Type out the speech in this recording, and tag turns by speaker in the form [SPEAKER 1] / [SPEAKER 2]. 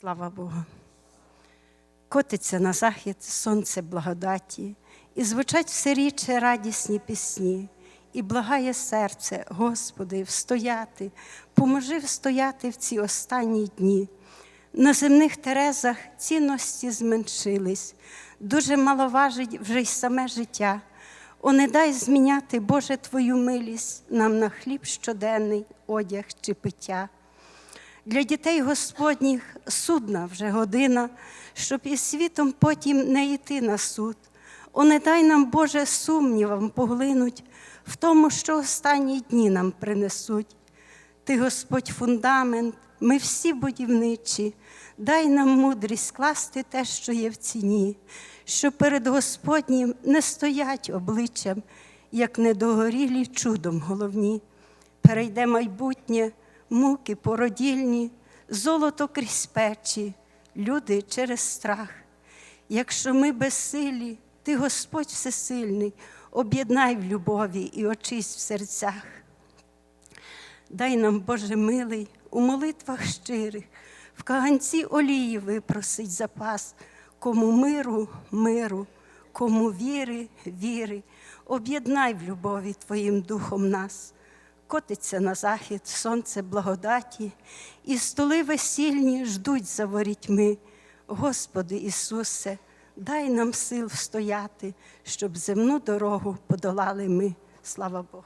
[SPEAKER 1] Слава Богу. Котиться на захід сонце благодаті, і звучать все рідше радісні пісні, і благає серце, Господи, встояти, поможи встояти в ці останні дні. На земних терезах цінності зменшились, дуже мало важить вже й саме життя. О, не дай зміняти, Боже, Твою милість нам на хліб щоденний, одяг чи пиття. Для дітей Господніх судна вже година, щоб із світом потім не йти на суд. О, не дай нам, Боже, сумнівам поглинуть в тому, що останні дні нам принесуть. Ти, Господь, фундамент, ми всі будівничі, дай нам мудрість скласти те, що є в ціні, що перед Господнім не стоять обличчям, як недогорілі чудом головні. Перейде майбутнє, муки породільні, золото крізь печі, люди через страх. Якщо ми безсилі, ти, Господь Всесильний, об'єднай в любові і очись в серцях. Дай нам, Боже милий, у молитвах щирих, в каганці олії випросить запас, кому миру, миру, кому віри, віри, об'єднай в любові Твоїм духом нас. Котиться на захід сонце благодаті, і столи весільні ждуть за ворітьми. Господи Ісусе, дай нам сил встояти, щоб земну дорогу подолали ми. Слава Богу.